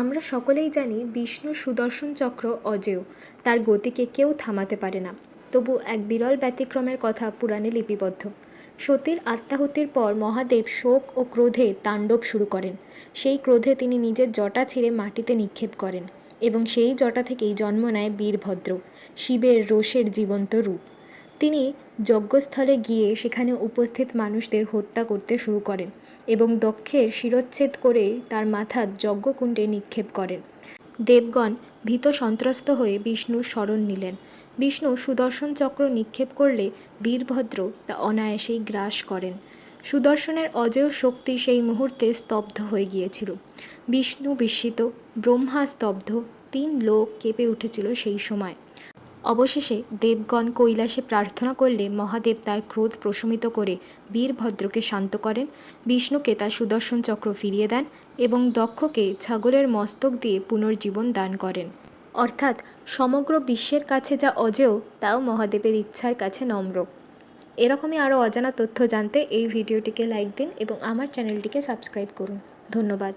আমরা সকলেই জানি বিষ্ণু সুদর্শন চক্র অজেয়, তার গতিকে কেউ থামাতে পারে না। তবু এক বিরল ব্যতিক্রমের কথা পুরাণে লিপিবদ্ধ। সতীর আত্মাহুতির পর মহাদেব শোক ও ক্রোধে তাণ্ডব শুরু করেন। সেই ক্রোধে তিনি নিজের জটা ছিঁড়ে মাটিতে নিক্ষেপ করেন এবং সেই জটা থেকেই জন্ম নেয় বীরভদ্র, শিবের রোষের জীবন্ত রূপ। তিনি যজ্ঞস্থলে গিয়ে সেখানে উপস্থিত মানুষদের হত্যা করতে শুরু করেন এবং দক্ষের শিরচ্ছেদ করে তার মাথা যজ্ঞকুণ্ডে নিক্ষেপ করেন। দেবগণ ভীত সন্ত্রস্ত হয়ে বিষ্ণুর শরণ নিলেন। বিষ্ণু সুদর্শন চক্র নিক্ষেপ করলে বীরভদ্র তা অনায়াসেই গ্রাস করেন। সুদর্শনের অজেয় শক্তি সেই মুহূর্তে স্তব্ধ হয়ে গিয়েছিল। বিষ্ণু বিস্মিত, ব্রহ্মা স্তব্ধ, তিন লোক কেঁপে উঠেছিল সেই সময়। অবশেষে দেবগণ কৈলাসে প্রার্থনা করলে মহাদেব তার ক্রোধ প্রশমিত করে বীরভদ্রকে শান্ত করেন, বিষ্ণুকে তার সুদর্শন চক্র ফিরিয়ে দেন এবং দক্ষকে ছাগলের মস্তক দিয়ে পুনর্জীবন দান করেন। অর্থাৎ সমগ্র বিশ্বের কাছে যা অজেয়, তাও মহাদেবের ইচ্ছার কাছে নম্র। এরকমই আরও অজানা তথ্য জানতে এই ভিডিওটিকে লাইক দিন এবং আমার চ্যানেলটিকে সাবস্ক্রাইব করুন। ধন্যবাদ।